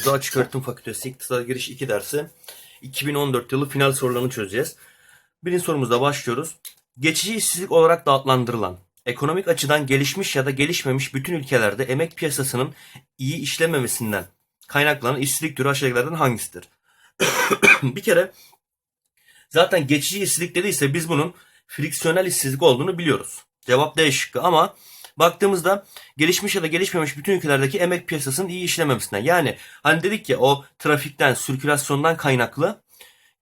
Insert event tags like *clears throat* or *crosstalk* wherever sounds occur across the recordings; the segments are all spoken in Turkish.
videomuzda Açık Öğretim Fakültesi İktisada Giriş 2 dersi 2014 yılı final sorularını çözeceğiz. Birinci sorumuzda başlıyoruz. Geçici işsizlik olarak da adlandırılan, ekonomik açıdan gelişmiş ya da gelişmemiş bütün ülkelerde emek piyasasının iyi işlememesinden kaynaklanan işsizlik türü aşağıdakilerden hangisidir? *coughs* bir kere zaten geçici işsizlik dediyse biz bunun friksiyonel işsizlik olduğunu biliyoruz. Cevap D şıkkı ama baktığımızda gelişmiş ya da gelişmemiş bütün ülkelerdeki emek piyasasının iyi işlememesinden. Yani hani dedik ya o trafikten, sirkülasyondan kaynaklı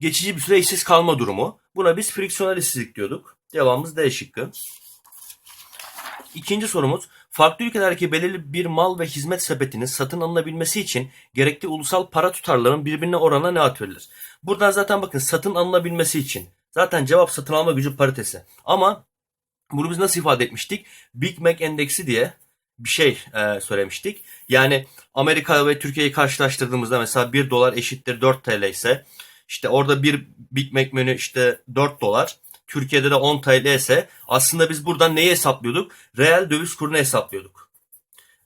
geçici bir süre işsiz kalma durumu. Buna biz friksiyonel işsizlik diyorduk. Cevabımız D şıkkı. İkinci sorumuz, farklı ülkelerdeki belirli bir mal ve hizmet sepetinin satın alınabilmesi için gerekli ulusal para tutarlarının birbirine oranla ne ad verilir? Buradan zaten bakın satın alınabilmesi için. Zaten cevap satın alma gücü paritesi. Ama bunu biz nasıl ifade etmiştik? Big Mac endeksi diye bir şey e, söylemiştik. Yani Amerika ve Türkiye'yi karşılaştırdığımızda mesela 1 dolar eşittir 4 TL ise işte orada bir Big Mac menü işte 4 dolar. Türkiye'de de 10 TL ise aslında biz buradan neyi hesaplıyorduk? Reel döviz kurunu hesaplıyorduk.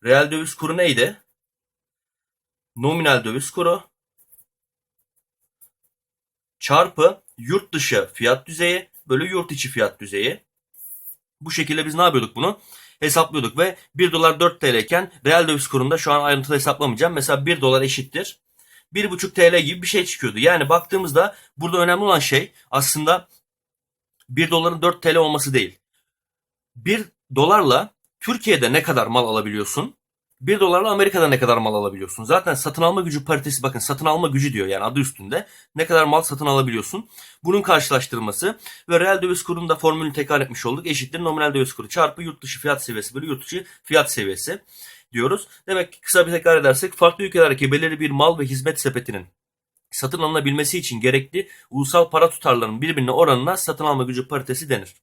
Reel döviz kuru neydi? Nominal döviz kuru çarpı yurt dışı fiyat düzeyi bölü yurt içi fiyat düzeyi. Bu şekilde biz ne yapıyorduk bunu? Hesaplıyorduk ve 1 dolar 4 TL iken reel döviz kurunda şu an ayrıntılı hesaplamayacağım. Mesela 1 dolar eşittir 1,5 TL gibi bir şey çıkıyordu. Yani baktığımızda burada önemli olan şey aslında 1 doların 4 TL olması değil. 1 dolarla Türkiye'de ne kadar mal alabiliyorsun? 1 dolarla Amerika'da ne kadar mal alabiliyorsun? Zaten satın alma gücü paritesi bakın satın alma gücü diyor yani adı üstünde. Ne kadar mal satın alabiliyorsun? Bunun karşılaştırılması ve reel döviz kurunu da formülünü tekrar etmiş olduk. Eşittir nominal döviz kuru çarpı yurt dışı fiyat seviyesi bölü yurt içi fiyat seviyesi diyoruz. Demek ki kısa bir tekrar edersek farklı ülkelerdeki belirli bir mal ve hizmet sepetinin satın alınabilmesi için gerekli ulusal para tutarlarının birbirine oranına satın alma gücü paritesi denir.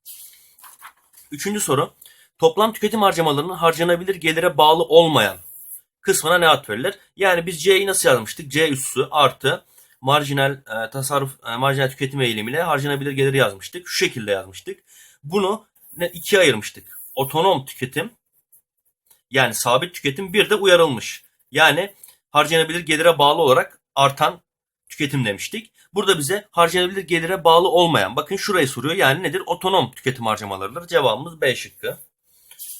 Üçüncü soru. Toplam tüketim harcamalarının harcanabilir gelire bağlı olmayan kısmına ne ad verilir? Yani biz C'yi nasıl yazmıştık? C üssü artı marjinal e, tasarruf e, marjinal tüketim eğilimiyle harcanabilir geliri yazmıştık. Şu şekilde yazmıştık. Bunu ne ikiye ayırmıştık. Otonom tüketim yani sabit tüketim bir de uyarılmış. Yani harcanabilir gelire bağlı olarak artan tüketim demiştik. Burada bize harcanabilir gelire bağlı olmayan bakın şurayı soruyor. Yani nedir? Otonom tüketim harcamalarıdır. Cevabımız B şıkkı.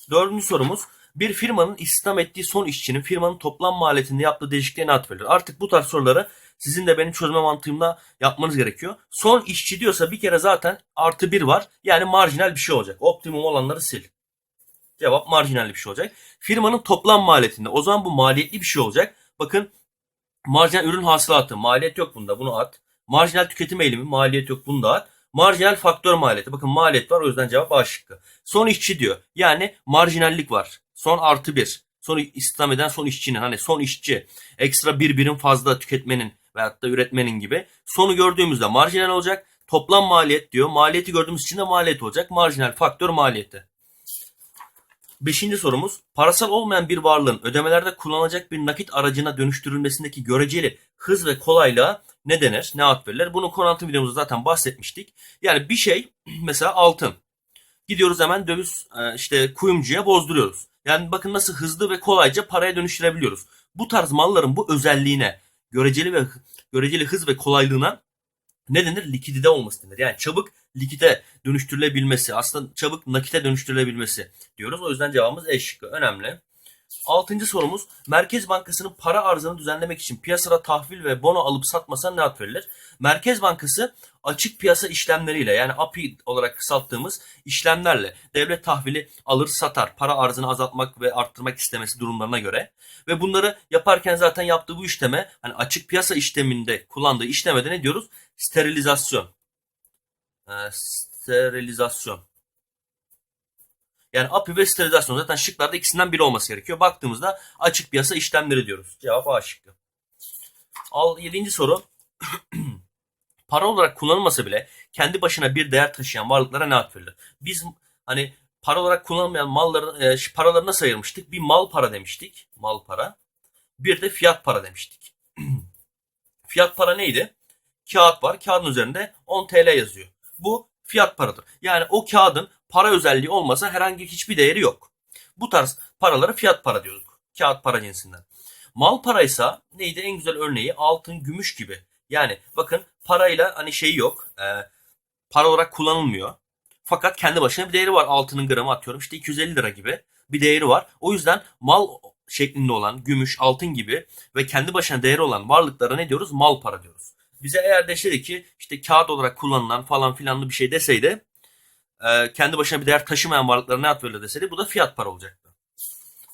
Dördüncü sorumuz. Bir firmanın istihdam ettiği son işçinin firmanın toplam maliyetinde yaptığı değişikliğe ne ad verilir? Artık bu tarz soruları sizin de benim çözme mantığımla yapmanız gerekiyor. Son işçi diyorsa bir kere zaten artı bir var. Yani marjinal bir şey olacak. Optimum olanları sil. Cevap marjinal bir şey olacak. Firmanın toplam maliyetinde. O zaman bu maliyetli bir şey olacak. Bakın marjinal ürün hasılatı. Maliyet yok bunda. Bunu at. Marjinal tüketim eğilimi. Maliyet yok. Bunu da at. Marjinal faktör maliyeti. Bakın maliyet var o yüzden cevap A şıkkı. Son işçi diyor. Yani marjinallik var. Son artı bir. Son istihdam eden son işçinin hani son işçi ekstra bir birim fazla tüketmenin veyahut da üretmenin gibi. Sonu gördüğümüzde marjinal olacak. Toplam maliyet diyor. Maliyeti gördüğümüz için de maliyet olacak. Marjinal faktör maliyeti. Beşinci sorumuz. Parasal olmayan bir varlığın ödemelerde kullanılacak bir nakit aracına dönüştürülmesindeki göreceli hız ve kolaylığa ne denir? Ne ad verilir? Bunun konu anlatım videomuzda zaten bahsetmiştik. Yani bir şey *clears throat* mesela altın. Gidiyoruz hemen döviz e, işte kuyumcuya bozduruyoruz. Yani bakın nasıl hızlı ve kolayca paraya dönüştürebiliyoruz. Bu tarz malların bu özelliğine, göreceli ve göreceli hız ve kolaylığına ne denir? Likidite olması denir. Yani çabuk likite dönüştürülebilmesi, aslında çabuk nakite dönüştürülebilmesi diyoruz. O yüzden cevabımız E şıkkı. Önemli. Altıncı sorumuz. Merkez Bankası'nın para arzını düzenlemek için piyasada tahvil ve bono alıp satmasına ne ad verilir? Merkez Bankası açık piyasa işlemleriyle yani API olarak kısalttığımız işlemlerle devlet tahvili alır satar para arzını azaltmak ve arttırmak istemesi durumlarına göre ve bunları yaparken zaten yaptığı bu işleme hani açık piyasa işleminde kullandığı işlemede ne diyoruz? Sterilizasyon. Ee, sterilizasyon. Yani API ve sterilizasyon zaten şıklarda ikisinden biri olması gerekiyor. Baktığımızda açık piyasa işlemleri diyoruz. Cevap A şıkkı. Al 7. soru. *clears throat* Para olarak kullanılmasa bile kendi başına bir değer taşıyan varlıklara ne ad verilir? Biz hani para olarak kullanılmayan malları, e, paraları nasıl ayırmıştık? Bir mal para demiştik. Mal para. Bir de fiyat para demiştik. *clears throat* fiyat para neydi? Kağıt var. Kağıdın üzerinde 10 TL yazıyor. Bu fiyat paradır. Yani o kağıdın para özelliği olmasa herhangi hiçbir değeri yok. Bu tarz paraları fiyat para diyorduk. Kağıt para cinsinden. Mal paraysa neydi en güzel örneği altın, gümüş gibi. Yani bakın parayla hani şeyi yok. e, para olarak kullanılmıyor. Fakat kendi başına bir değeri var. Altının gramı atıyorum işte 250 lira gibi bir değeri var. O yüzden mal şeklinde olan gümüş, altın gibi ve kendi başına değeri olan varlıklara ne diyoruz? Mal para diyoruz. Bize eğer deseydi ki işte kağıt olarak kullanılan falan filanlı bir şey deseydi e, kendi başına bir değer taşımayan varlıklara ne ad verilir deseydi bu da fiyat para olacaktı.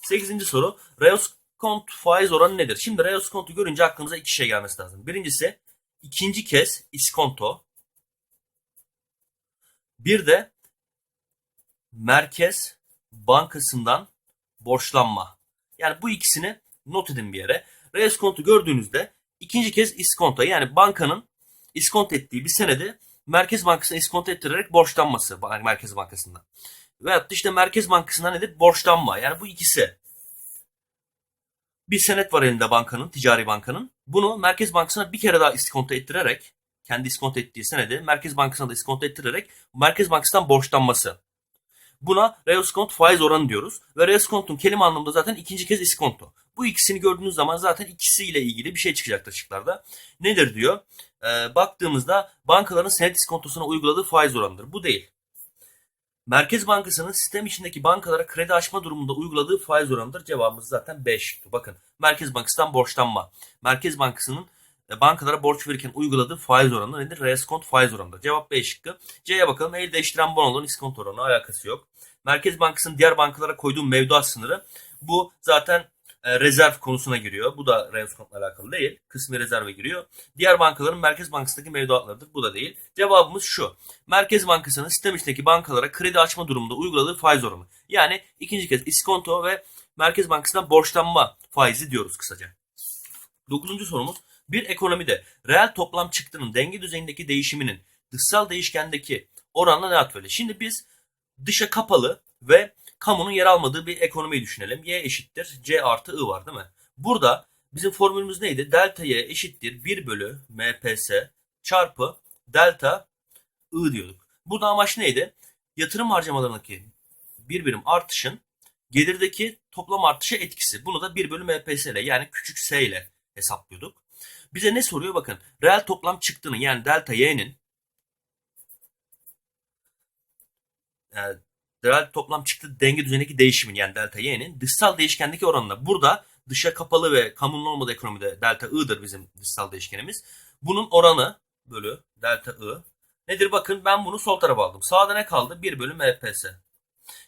8. soru. Reoskont faiz oranı nedir? Şimdi reoskontu görünce aklımıza iki şey gelmesi lazım. Birincisi ikinci kez iskonto. Bir de Merkez Bankası'ndan borçlanma. Yani bu ikisini not edin bir yere. Reoskontu gördüğünüzde ikinci kez iskonto yani bankanın iskonto ettiği bir senedi Merkez Bankası'na iskonto ettirerek borçlanması Merkez Bankası'ndan. Veyahut da işte Merkez Bankası'ndan nedir? Borçlanma. Yani bu ikisi. Bir senet var elinde bankanın, ticari bankanın. Bunu Merkez Bankası'na bir kere daha iskonto ettirerek, kendi iskonto ettiği senedi Merkez Bankası'na da iskonto ettirerek Merkez Bankası'ndan borçlanması. Buna reoskont faiz oranı diyoruz. Ve reoskontun kelime anlamında zaten ikinci kez iskonto. Bu ikisini gördüğünüz zaman zaten ikisiyle ilgili bir şey çıkacaktır şıklarda. Nedir diyor? Ee, baktığımızda bankaların senet iskontosuna uyguladığı faiz oranıdır. Bu değil. Merkez Bankası'nın sistem içindeki bankalara kredi açma durumunda uyguladığı faiz oranıdır. Cevabımız zaten 5 şıkkı. Bakın Merkez Bankası'ndan borçlanma. Merkez Bankası'nın bankalara borç verirken uyguladığı faiz oranı nedir? Reskont faiz oranıdır. Cevap B şıkkı. C'ye bakalım. El değiştiren bonoların iskont oranı alakası yok. Merkez Bankası'nın diğer bankalara koyduğu mevduat sınırı bu zaten e, rezerv konusuna giriyor. Bu da reskontla alakalı değil. Kısmi rezerve giriyor. Diğer bankaların Merkez Bankası'ndaki mevduatlarıdır. Bu da değil. Cevabımız şu. Merkez Bankası'nın sistem içindeki bankalara kredi açma durumunda uyguladığı faiz oranı. Yani ikinci kez iskonto ve Merkez Bankası'ndan borçlanma faizi diyoruz kısaca. Dokuzuncu sorumuz. Bir ekonomide reel toplam çıktının denge düzeyindeki değişiminin dışsal değişkendeki oranla ne atfedilir? Şimdi biz dışa kapalı ve kamunun yer almadığı bir ekonomiyi düşünelim. Y eşittir C artı I var değil mi? Burada bizim formülümüz neydi? Delta Y eşittir 1 bölü MPS çarpı delta I diyorduk. Burada amaç neydi? Yatırım harcamalarındaki bir birim artışın gelirdeki toplam artışa etkisi. Bunu da 1 bölü MPS ile yani küçük s ile hesaplıyorduk. Bize ne soruyor bakın. Reel toplam çıktığını yani delta y'nin yani reel toplam çıktı denge düzenindeki değişimin yani delta y'nin dışsal değişkendeki oranına. Burada dışa kapalı ve kamunun olmadığı ekonomide delta i'dir bizim dışsal değişkenimiz. Bunun oranı bölü delta i nedir? Bakın ben bunu sol tarafa aldım. Sağda ne kaldı? 1 bölü MPS.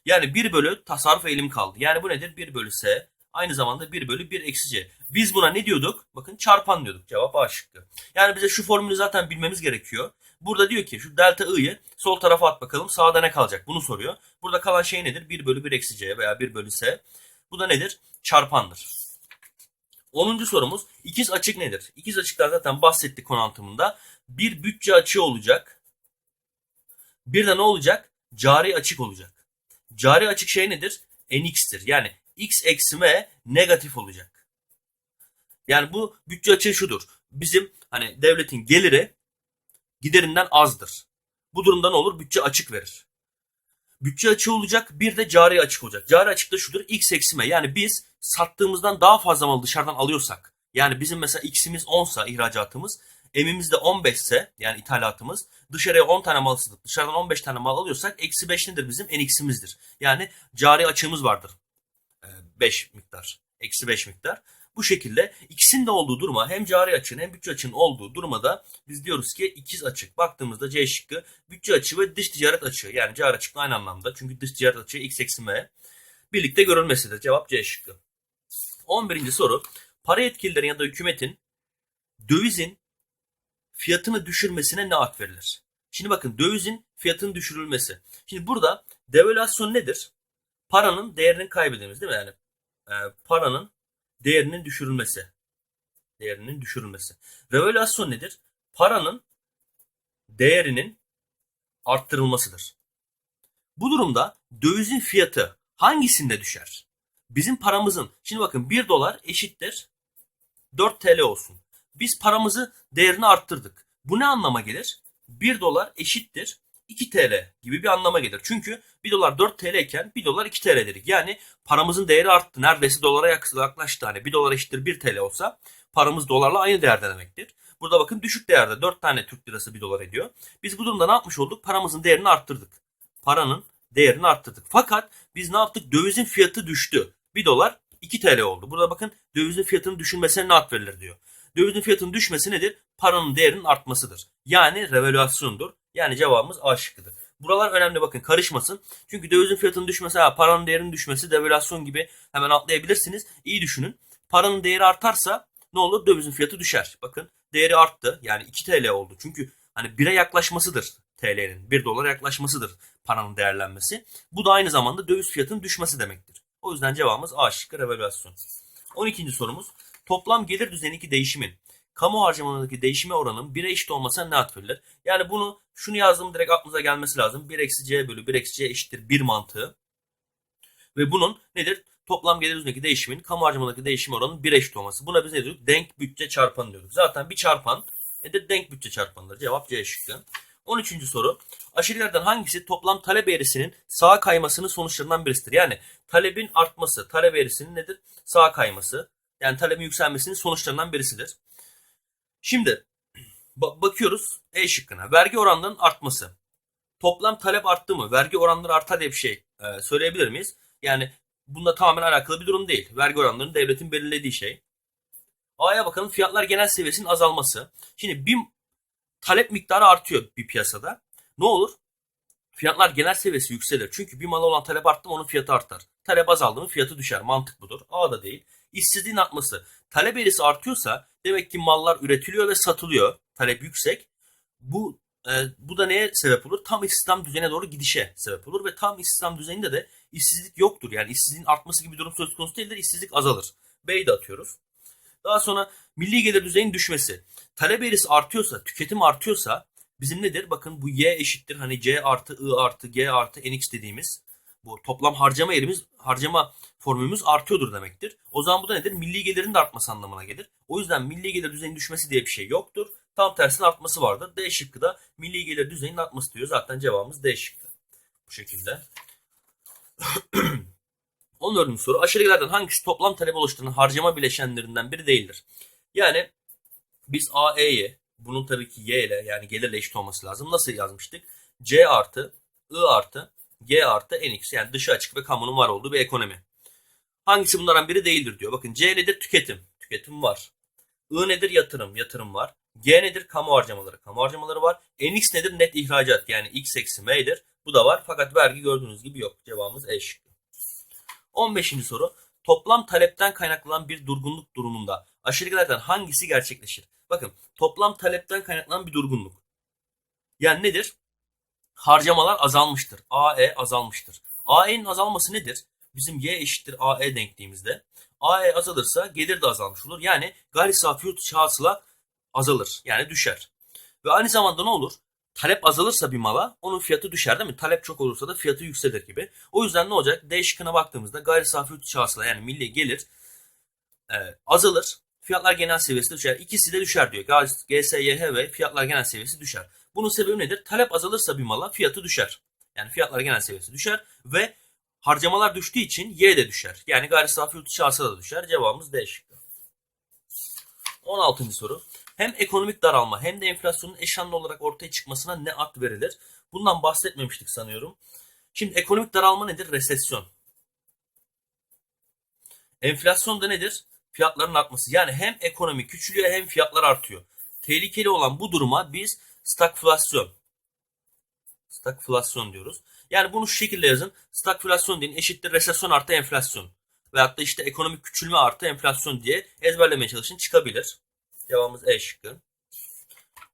Yani 1 bölü tasarruf eğilim kaldı. Yani bu nedir? 1 bölü S. Aynı zamanda 1 bölü 1 eksi C. Biz buna ne diyorduk? Bakın çarpan diyorduk. Cevap A şıkkı. Yani bize şu formülü zaten bilmemiz gerekiyor. Burada diyor ki şu delta i'yi sol tarafa at bakalım. Sağda ne kalacak? Bunu soruyor. Burada kalan şey nedir? 1 bölü 1 eksi C veya 1 bölü S. Bu da nedir? Çarpandır. 10. sorumuz ikiz açık nedir? İkiz açıklar zaten bahsettik konu anlatımında. Bir bütçe açığı olacak. Bir de ne olacak? Cari açık olacak. Cari açık şey nedir? NX'tir. Yani x eksi m negatif olacak. Yani bu bütçe açığı şudur. Bizim hani devletin geliri giderinden azdır. Bu durumda ne olur? Bütçe açık verir. Bütçe açığı olacak bir de cari açık olacak. Cari açık da şudur x eksi m. Yani biz sattığımızdan daha fazla mal dışarıdan alıyorsak yani bizim mesela x'imiz 10 sa ihracatımız emimiz de 15 ise yani ithalatımız dışarıya 10 tane mal satıp dışarıdan 15 tane mal alıyorsak eksi 5 nedir bizim NX'imizdir. Yani cari açığımız vardır. 5 miktar. Eksi 5 miktar. Bu şekilde ikisinin de olduğu duruma hem cari açığın hem bütçe açığın olduğu duruma da biz diyoruz ki ikiz açık. Baktığımızda C şıkkı bütçe açığı ve dış ticaret açığı. Yani cari açıkla aynı anlamda. Çünkü dış ticaret açığı x eksi m birlikte görülmesidir. Cevap C şıkkı. 11. soru. Para yetkililerin ya da hükümetin dövizin fiyatını düşürmesine ne ad verilir? Şimdi bakın dövizin fiyatının düşürülmesi. Şimdi burada devalüasyon nedir? Paranın değerinin kaybedilmesi değil mi? Yani e, paranın değerinin düşürülmesi. Değerinin düşürülmesi. Revaluasyon nedir? Paranın değerinin arttırılmasıdır. Bu durumda dövizin fiyatı hangisinde düşer? Bizim paramızın, şimdi bakın 1 dolar eşittir 4 TL olsun. Biz paramızı değerini arttırdık. Bu ne anlama gelir? 1 dolar eşittir 2 TL gibi bir anlama gelir. Çünkü 1 dolar 4 TL iken 1 dolar 2 TL. Yani paramızın değeri arttı. Neredeyse dolara yaklaştı. Hani 1 dolar eşittir 1 TL olsa paramız dolarla aynı değerde demektir. Burada bakın düşük değerde 4 tane Türk lirası 1 dolar ediyor. Biz bu durumda ne yapmış olduk? Paramızın değerini arttırdık. Paranın değerini arttırdık. Fakat biz ne yaptık? Dövizin fiyatı düştü. 1 dolar 2 TL oldu. Burada bakın dövizin fiyatının düşürmesine ne ad verilir diyor. Dövizin fiyatının düşmesi nedir? Paranın değerinin artmasıdır. Yani revalüasyondur. Yani cevabımız A şıkkıdır. Buralar önemli bakın karışmasın. Çünkü dövizin fiyatının düşmesi, ha, paranın değerinin düşmesi, devalüasyon gibi hemen atlayabilirsiniz. İyi düşünün. Paranın değeri artarsa ne olur? Dövizin fiyatı düşer. Bakın değeri arttı. Yani 2 TL oldu. Çünkü hani 1'e yaklaşmasıdır TL'nin. 1 dolara yaklaşmasıdır paranın değerlenmesi. Bu da aynı zamanda döviz fiyatının düşmesi demektir. O yüzden cevabımız A şıkkı revalüasyon. 12. sorumuz. Toplam gelir düzenindeki değişimin kamu harcamalarındaki değişime oranın 1'e eşit olmasına ne ad? Yani bunu şunu yazdım direkt aklınıza gelmesi lazım. 1 eksi c bölü 1 eksi c eşittir 1 mantığı. Ve bunun nedir? Toplam gelir düzenindeki değişimin kamu harcamalarındaki değişim oranının 1 eşit olması. Buna biz ne diyorduk? Denk bütçe çarpanı diyorduk. Zaten bir çarpan nedir? Denk bütçe çarpanıdır. Cevap C şıkkı. 13. soru. Aşirelerden hangisi toplam talep eğrisinin sağa kaymasının sonuçlarından birisidir? Yani talebin artması, talep eğrisinin nedir? Sağa kayması. Yani talebin yükselmesinin sonuçlarından birisidir. Şimdi ba- bakıyoruz E şıkkına. Vergi oranlarının artması. Toplam talep arttı mı? Vergi oranları artar diye bir şey e, söyleyebilir miyiz? Yani bunda tamamen alakalı bir durum değil. Vergi oranlarının devletin belirlediği şey. A'ya bakalım fiyatlar genel seviyesinin azalması. Şimdi bir talep miktarı artıyor bir piyasada. Ne olur? Fiyatlar genel seviyesi yükselir. Çünkü bir mala olan talep arttı mı onun fiyatı artar. Talep azaldı mı fiyatı düşer. Mantık budur. A da değil. İşsizliğin artması. Talep eğrisi artıyorsa demek ki mallar üretiliyor ve satılıyor. Talep yüksek. Bu e, bu da neye sebep olur? Tam istihdam düzenine doğru gidişe sebep olur ve tam istihdam düzeninde de işsizlik yoktur. Yani işsizliğin artması gibi bir durum söz konusu değildir. İşsizlik azalır. B'yi de atıyoruz. Daha sonra milli gelir düzeyinin düşmesi. Talep eğrisi artıyorsa, tüketim artıyorsa bizim nedir? Bakın bu y eşittir hani c artı i artı g artı nx dediğimiz bu toplam harcama yerimiz, harcama formülümüz artıyordur demektir. O zaman bu da nedir? Milli gelirin de artması anlamına gelir. O yüzden milli gelir düzeyinin düşmesi diye bir şey yoktur. Tam tersine artması vardır. D şıkkı da milli gelir düzeyinin artması diyor. Zaten cevabımız D şıkkı. Bu şekilde. *clears throat* 14. soru. Aşağıdakilerden hangisi toplam talep oluşturan harcama bileşenlerinden biri değildir? Yani biz AE'yi bunun tabii ki Y ile yani gelirle eşit olması lazım. Nasıl yazmıştık? C artı I artı G artı NX yani dışı açık ve kamunun var olduğu bir ekonomi. Hangisi bunlardan biri değildir diyor. Bakın C nedir? Tüketim. Tüketim var. I nedir? Yatırım. Yatırım var. G nedir? Kamu harcamaları. Kamu harcamaları var. NX nedir? Net ihracat. Yani X eksi M'dir. Bu da var. Fakat vergi gördüğünüz gibi yok. Cevabımız E şıkkı. 15. soru. Toplam talepten kaynaklanan bir durgunluk durumunda aşırılardan hangisi gerçekleşir? Bakın toplam talepten kaynaklanan bir durgunluk. Yani nedir? Harcamalar azalmıştır. AE azalmıştır. AE'nin azalması nedir? Bizim Y eşittir AE denkliğimizde. AE azalırsa gelir de azalmış olur. Yani gayri safi yurt hasıla azalır. Yani düşer. Ve aynı zamanda ne olur? Talep azalırsa bir mala onun fiyatı düşer değil mi? Talep çok olursa da fiyatı yükselir gibi. O yüzden ne olacak? D şıkkına baktığımızda gayri safi yurt hasıla yani milli gelir e, azalır. Fiyatlar genel seviyesi düşer. İkisi de düşer diyor. GSYH ve fiyatlar genel seviyesi düşer. Bunun sebebi nedir? Talep azalırsa bir mala fiyatı düşer. Yani fiyatlar genel seviyesi düşer ve harcamalar düştüğü için Y de düşer. Yani gayri safi yurt hasıla da düşer. Cevabımız D şıkkı. 16. soru. Hem ekonomik daralma hem de enflasyonun eşanlı olarak ortaya çıkmasına ne ad verilir? Bundan bahsetmemiştik sanıyorum. Şimdi ekonomik daralma nedir? Resesyon. Enflasyon da nedir? Fiyatların artması. Yani hem ekonomi küçülüyor hem fiyatlar artıyor. Tehlikeli olan bu duruma biz stagflasyon. Stagflasyon diyoruz. Yani bunu şu şekilde yazın. Stagflasyon deyin eşittir resesyon artı enflasyon. Veyahut da işte ekonomik küçülme artı enflasyon diye ezberlemeye çalışın çıkabilir. Cevabımız E şıkkı.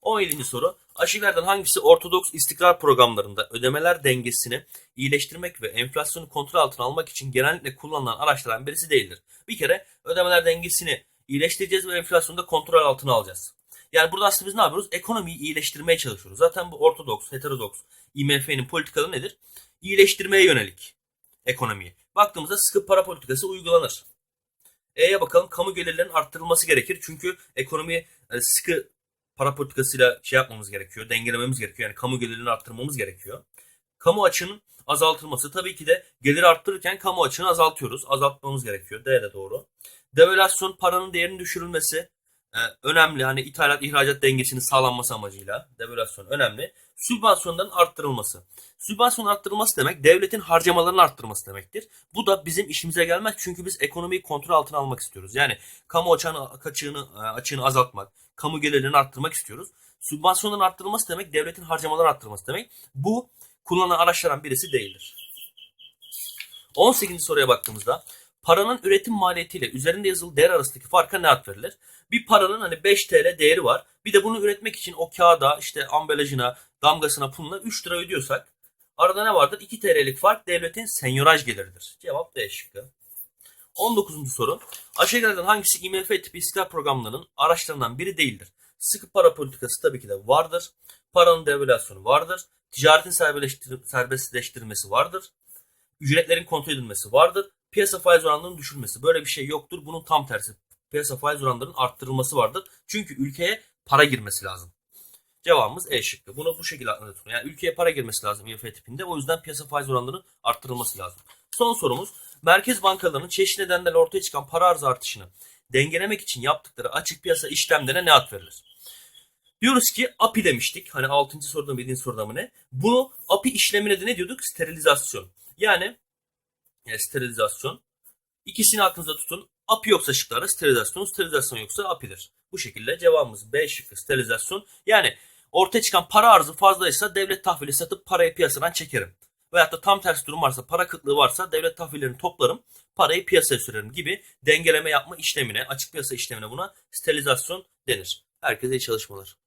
17. soru. Aşılardan hangisi Ortodoks istikrar programlarında ödemeler dengesini iyileştirmek ve enflasyonu kontrol altına almak için genellikle kullanılan araçlardan birisi değildir? Bir kere ödemeler dengesini iyileştireceğiz ve enflasyonu da kontrol altına alacağız. Yani burada aslında biz ne yapıyoruz? Ekonomiyi iyileştirmeye çalışıyoruz. Zaten bu ortodoks, heterodoks, IMF'nin politikaları nedir? İyileştirmeye yönelik ekonomiyi. Baktığımızda sıkı para politikası uygulanır. E'ye bakalım kamu gelirlerinin arttırılması gerekir. Çünkü ekonomi sıkı para politikasıyla şey yapmamız gerekiyor. Dengelememiz gerekiyor. Yani kamu gelirini arttırmamız gerekiyor. Kamu açığının azaltılması tabii ki de gelir arttırırken kamu açığını azaltıyoruz. Azaltmamız gerekiyor. D de doğru. Devalüasyon paranın değerinin düşürülmesi e, önemli. Hani ithalat ihracat dengesinin sağlanması amacıyla devalüasyon önemli. Sübvansiyonların arttırılması. Sübvansiyon arttırılması demek devletin harcamalarını arttırması demektir. Bu da bizim işimize gelmez çünkü biz ekonomiyi kontrol altına almak istiyoruz. Yani kamu açığını, kaçığını, açığını azaltmak, kamu gelirlerini arttırmak istiyoruz. Sübvansiyonların arttırılması demek devletin harcamalarını arttırması demek. Bu kullanılan araçlardan birisi değildir. 18. soruya baktığımızda paranın üretim maliyetiyle üzerinde yazılı değer arasındaki farka ne ad verilir? Bir paranın hani 5 TL değeri var. Bir de bunu üretmek için o kağıda işte ambalajına, damgasına, puluna 3 lira ödüyorsak arada ne vardır? 2 TL'lik fark devletin senyoraj geliridir. Cevap D şıkkı. 19. soru. Aşağıdakilerden hangisi IMF tipi istikrar programlarının araçlarından biri değildir? Sıkı para politikası tabii ki de vardır. Paranın devalüasyonu vardır. Ticaretin serbestleştir- serbestleştirilmesi vardır. Ücretlerin kontrol edilmesi vardır. Piyasa faiz oranlarının düşürülmesi. Böyle bir şey yoktur. Bunun tam tersi. Piyasa faiz oranlarının arttırılması vardır. Çünkü ülkeye para girmesi lazım. Cevabımız E şıkkı. Bunu bu şekilde aklına tutun. Yani ülkeye para girmesi lazım IMF tipinde. O yüzden piyasa faiz oranlarının arttırılması lazım. Son sorumuz. Merkez bankalarının çeşitli nedenlerle ortaya çıkan para arzı artışını dengelemek için yaptıkları açık piyasa işlemlerine ne ad verilir? Diyoruz ki API demiştik. Hani 6. soruda 7. soruda mı ne? Bunu API işlemine de ne diyorduk? Sterilizasyon. Yani e, sterilizasyon. İkisini aklınızda tutun. API yoksa şıklarda sterilizasyon, sterilizasyon yoksa API'dir. Bu şekilde cevabımız B şıkkı sterilizasyon. Yani ortaya çıkan para arzı fazlaysa devlet tahvili satıp parayı piyasadan çekerim. Veyahut da tam tersi durum varsa, para kıtlığı varsa devlet tahvillerini toplarım, parayı piyasaya sürerim gibi dengeleme yapma işlemine, açık piyasa işlemine buna sterilizasyon denir. Herkese iyi çalışmalar.